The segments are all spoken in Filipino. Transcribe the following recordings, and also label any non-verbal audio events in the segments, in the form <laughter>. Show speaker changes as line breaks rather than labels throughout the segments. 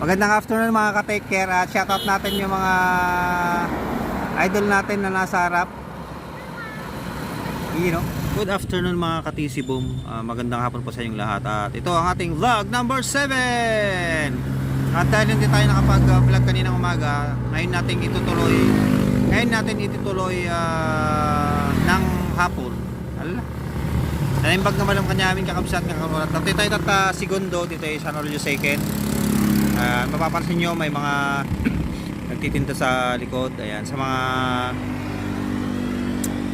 Magandang afternoon mga ka-take care at shoutout natin yung mga idol natin na nasa harap. You know. Good afternoon mga ka-TC Boom. Ah, magandang hapon po sa inyong lahat. At ito ang ating vlog number 7. At dahil hindi tayo nakapag-vlog kaninang umaga, ngayon natin itutuloy ngayon natin itutuloy ah, ng hapon. Ala. Naimbag naman ang kanyamin kakabsat nga karulat. Dito tayo tata segundo, dito tayo sa Norjo Second. Ah, mapapansin nyo may mga <clears throat> nagtitinda sa likod. Ayan, sa mga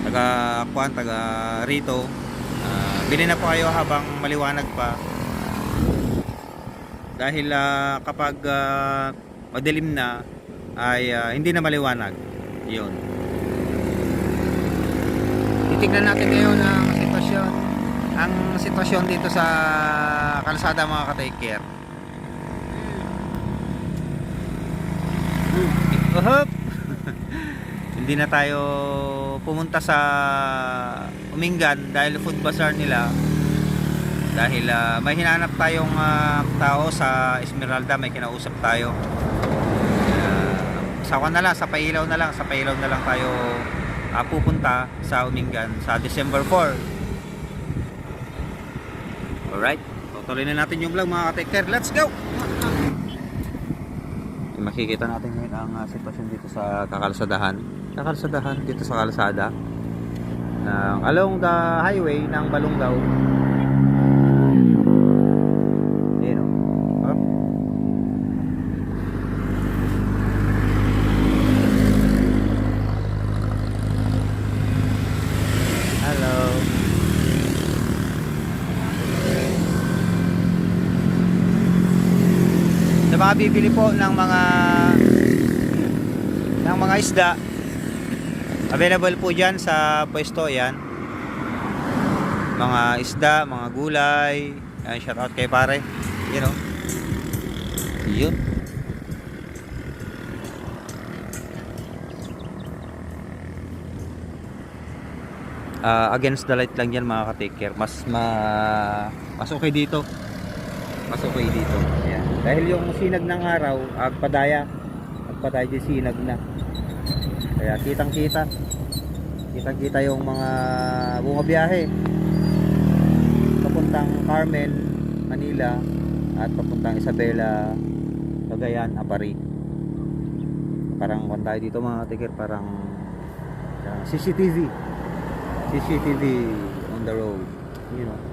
taga kuan, taga rito. Ah, bili na po kayo habang maliwanag pa. Dahil ah, kapag ah, madilim na ay ah, hindi na maliwanag. 'Yun. Titingnan natin ngayon ang sitwasyon. Ang sitwasyon dito sa kalsada mga ka-take. Uhop! <laughs> Hindi na tayo pumunta sa Umingan dahil food bazaar nila. Dahil ah, may hinanap tayong ah, tao sa Esmeralda, may kinausap tayo. Uh, sawa na lang, sa Pailaw na lang, sa Pailaw na lang tayo ah, pupunta sa Umingan sa December 4. Alright, tutuloy na natin yung vlog mga ka-take care. Let's go! Makikita natin ngayon ang uh, sitwasyon dito sa kakalsadahan. Kakalsadahan dito sa kalsada ng along the highway ng Balungaw Ayan o Up. Hello sa mga bibili po ng mga ng mga isda. Available po dyan sa pwesto yan mga isda, mga gulay. Yan, shout out kay pare. You know? Yun. Ah, against the light lang yan mga ka-take care mas ma mas okay dito. Mas okay dito. Dahil yung sinag ng araw, agpadaya. Agpadaya di sinag na. Kaya kitang kita. Kitang kita yung mga bumabiyahe. Papuntang Carmen, Manila at papuntang Isabela, Cagayan, Apari. Parang kung tayo dito mga tiker, parang parang CCTV. CCTV on the road. You know.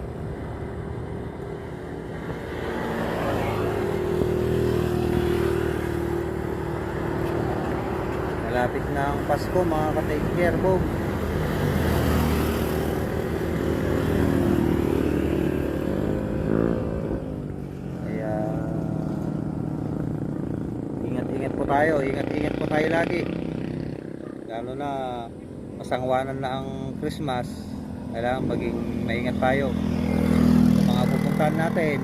Malapit na ang Pasko mga ka-take care po. Kaya ingat-ingat po tayo, ingat-ingat po tayo lagi. Lalo na masangwanan na ang Christmas. Kailangan maging maingat tayo sa mga pupuntahan natin.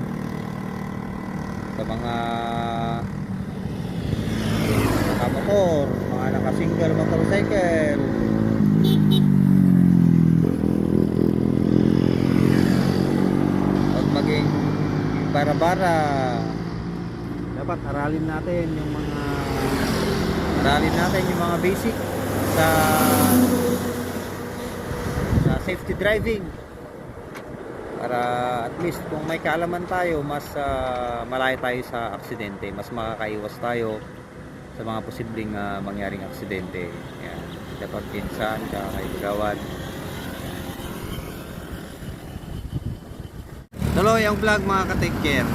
Sa mga nakamotor, naka-single motorcycle. Huwag maging bara-bara. Dapat aralin natin yung mga aralin natin yung mga basic sa sa safety driving para at least kung may kaalaman tayo mas ah, malayo tayo sa aksidente mas makakaiwas tayo sa mga posibleng ah, mangyaring aksidente. Yan. Dapat pinsan, kakaigawan. Tuloy ang vlog mga ka-take care.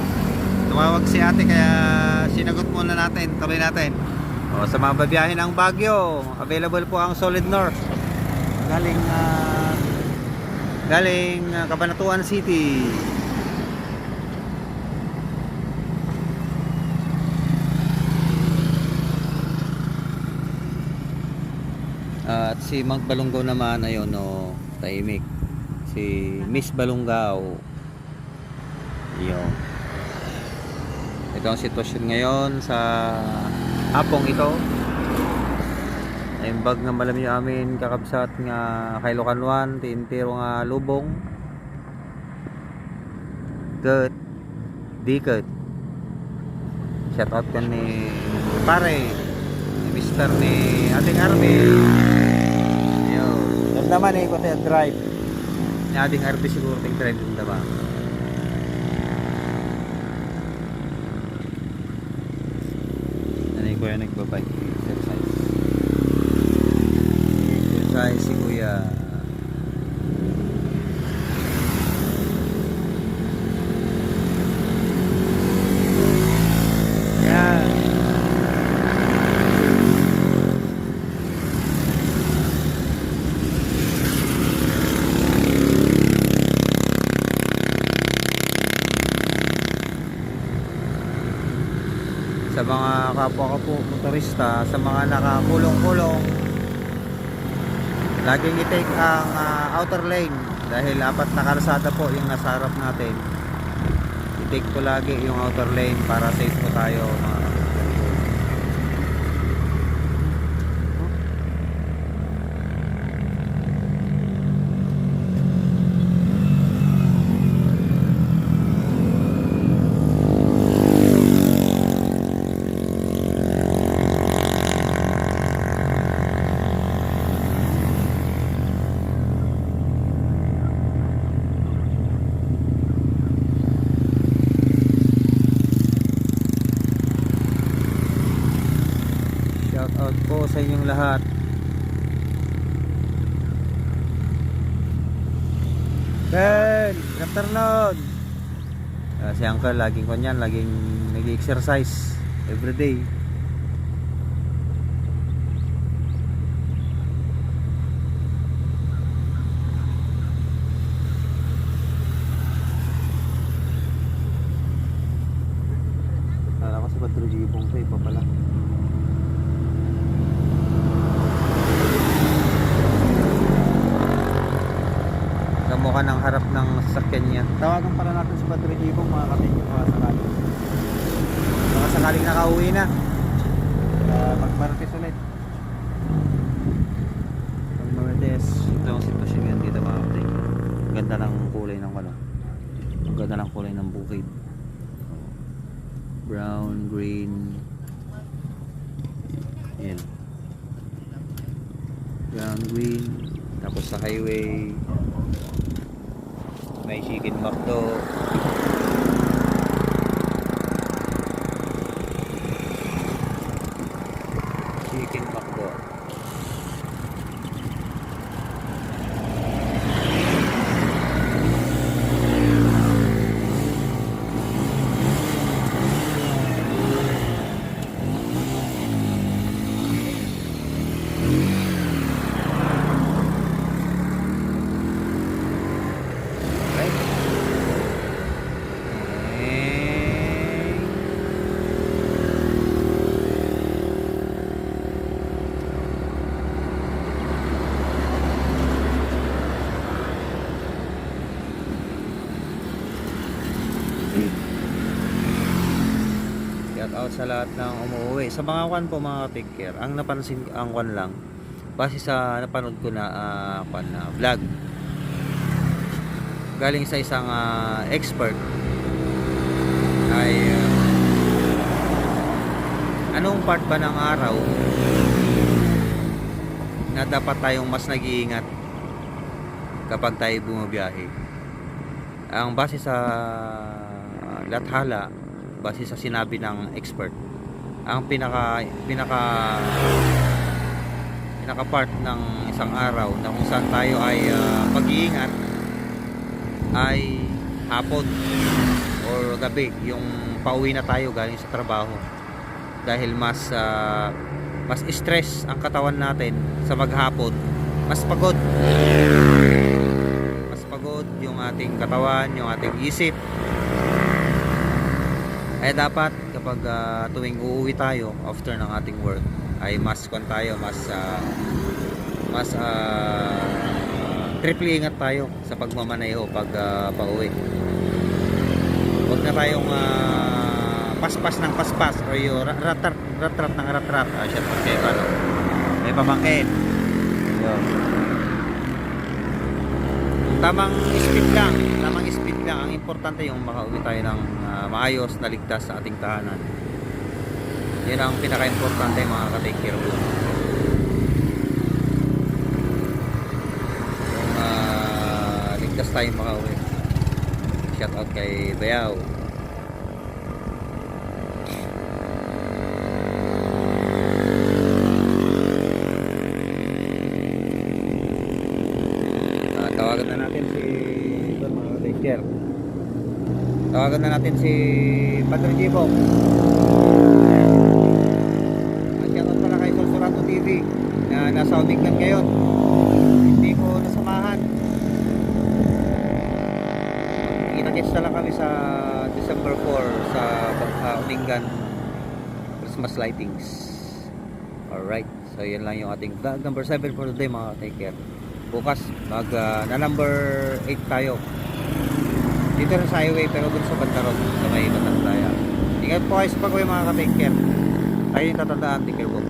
Tumawag si ate kaya sinagot muna natin. Tuloy natin. O, sa mga babiyahe ng Baguio, available po ang Solid North. Galing ah, galing ah, Cabanatuan City. Ah, at si Mag Balunggaw naman ayun no, tahimik. Si Miss Balunggaw. Yun. Ito ang sitwasyon ngayon sa hapong ito. Yung bag nga malam yung amin kakabsat nga kay Locanwan, tintiro nga lubong. Good. Di good. Shout out ko ni pare, ni Mr. ni ating Arvin. Damdaman eh tayo drive. Ni ating Arvin siguro ting drive damdaman. Ano yung kuya nagbabike exercise. Exercise si kuya. Yan. Sa mga kapwa ko po motorista, sa mga nakakulong-kulong, laging i-take ang ah, outer lane dahil apat na kalsada po yung nasa harap natin. I-take ko lagi yung outer lane para safe po tayo mga Shout out po sa inyong lahat. Ben, good afternoon. Ah, si Uncle laging kanyan, laging nag-exercise every day. Kala ko si Padro Gibong to, iba pala. Kamukha ng harap ng sasakyan niya. Tawagan pala natin si Padre Gibong mga kapatid mga sakali. Baka sakaling nakauwi na. Uh, magmarites ulit. Magmarites. Ito ang sitwasyon yan dito mga kapatid. Ganda ng kulay ng ano. Ang ganda ng kulay ng bukid. Brown, green. Yan. Brown, green. Tapos sa highway, may chicken McDo. Chicken McDo. Right? Eh, Shout out sa lahat ng umuwi. Sa mga kwan po mga care, ang napansin ang kwan lang, base sa napanood ko na kwan na vlog, galing sa isang ah, expert. Ay ah, anong part ba ng araw na dapat tayong mas nag-iingat kapag tayo bumabiyahe? Ang base sa lathala base sa sinabi ng expert. Ang pinaka pinaka pinaka part ng isang araw na kung saan tayo ay ah, mag-iingat ay hapon or gabi yung pauwi na tayo galing sa trabaho. Dahil mas ah, mas stress ang katawan natin sa maghapon mas pagod. Mas pagod yung ating katawan yung ating isip ay dapat kapag ah, tuwing uuwi tayo after ng ating work ay mas kon tayo mas ah, mas ah, triple ingat tayo sa pagmamaneho pag ah, pauwi. Huwag na tayong ah, paspas ng paspas o yung ra- ratrat ratrat ng ratrat. Ah, shit, okay, ano. May pamangkin. Yun. Tamang speed lang, tamang speed importante yung makauwi tayo ng ah, maayos na ligtas sa ating tahanan. Yan ang pinaka-importante mga ka-take care po. Kung ah, ligtas tayong makauwi. Shout out kay Bayaw. Ah, tawagan na natin si mga ka-take care. Tawagan na natin si Padre Jibong. At shoutout pala kay Sorsorato TV na nasa Uninggan ngayon. Hindi ko nasamahan. Na lang kami sa December 4 sa uh, Uninggan Christmas lightings. Alright. So yan lang yung ating vlog number 7 for today mga take care. Bukas mag uh, na number 8 tayo. Dito na sa highway pero dun sa Bantaron sa may Batandaya. Ingat po kayo sa pag-uwi mga ka-take care. Yung tatandaan, take care po.